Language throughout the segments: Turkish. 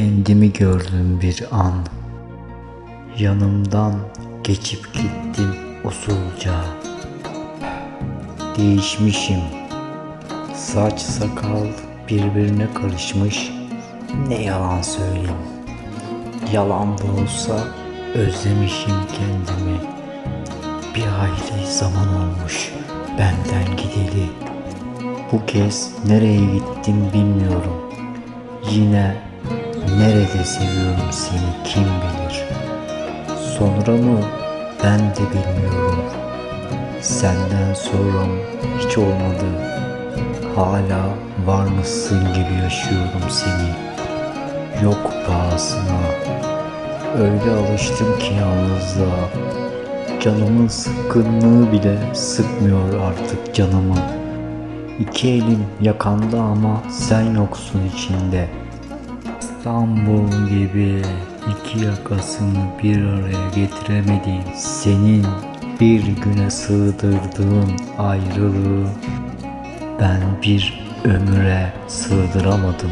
Kendimi gördüm bir an. Yanımdan geçip gittin usulca. Değişmişim. Saç sakal birbirine karışmış. Ne yalan söyleyeyim. Yalan da olsa özlemişim kendimi. Bir hayli zaman olmuş benden gideli. Bu kez nereye gittim bilmiyorum. Yine nerede seviyorum seni kim bilir. Sonra mı ben de bilmiyorum. Senden sonra hiç olmadı. Hala varmışsın gibi yaşıyorum seni. Yok pahasına. Öyle alıştım ki yalnızlığa. Canımın sıkkınlığı bile sıkmıyor artık canımı. İki elim yakanda ama sen yoksun içinde. İstanbul gibi iki yakasını bir araya getiremediğin senin bir güne sığdırdığın ayrılığı ben bir ömüre sığdıramadım.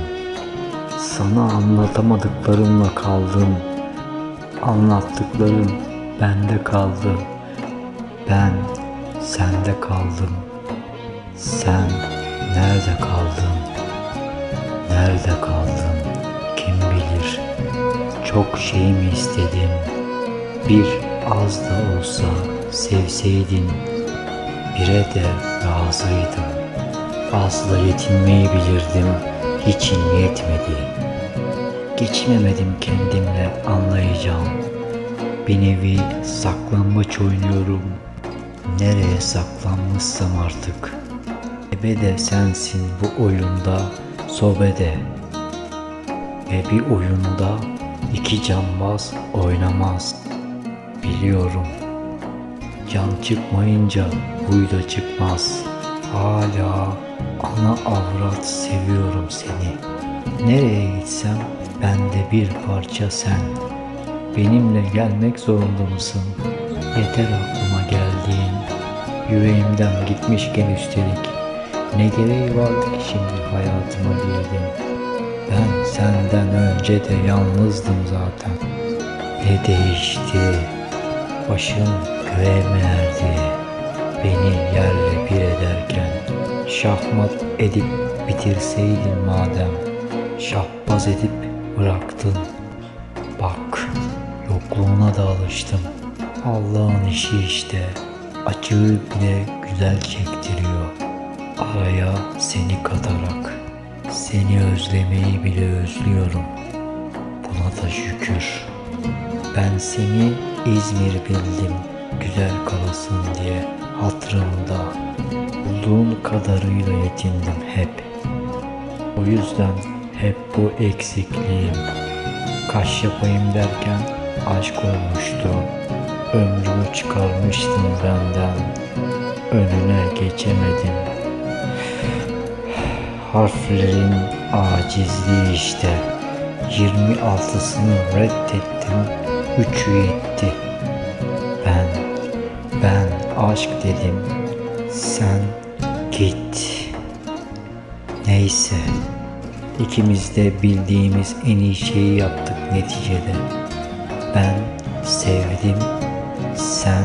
Sana anlatamadıklarımla kaldım. Anlattıklarım bende kaldı. Ben sende kaldım. Sen nerede kaldın? Nerede kaldın? Çok şey mi istedim? Bir az da olsa sevseydin bire de razıydım. Azla yetinmeyi bilirdim, hiçin yetmedi. Geçinemedim kendimle anlayacağım. Bir nevi saklambaç oynuyorum. Nereye saklanmışsam artık. Ebe de sensin bu oyunda, sobe de. Ve bir oyunda iki cambaz oynamaz. Biliyorum. Can çıkmayınca huy da çıkmaz. Hala ana avrat seviyorum seni. Nereye gitsem bende bir parça sen. Benimle gelmek zorunda mısın? Yeter aklıma geldiğin. Yüreğimden gitmişken üstelik. Ne gereği vardı ki şimdi hayatıma girdin? Ben senden önce de yalnızdım zaten. Ne değişti? Başım göğe erdi? Beni yerle bir ederken şahmat edip bitirseydin madem şahbaz edip bıraktın. Bak yokluğuna da alıştım. Allah'ın işi işte acıyı bile güzel çektiriyor. Araya seni katarak seni özlemeyi bile özlüyorum. Buna da şükür. Ben seni İzmir bildim güzel kalasın diye hatırımda bulduğun kadarıyla yetindim hep. O yüzden hep bu eksikliğim. Kaş yapayım derken aşk olmuştu. Ömrümü çıkarmıştın benden. Önüne geçemedim. Harflerin acizliği işte. 26'sını reddettim. Üçü yetti. Ben, ben aşk dedim. Sen git. Neyse. İkimiz de bildiğimiz en iyi şeyi yaptık neticede. Ben sevdim, sen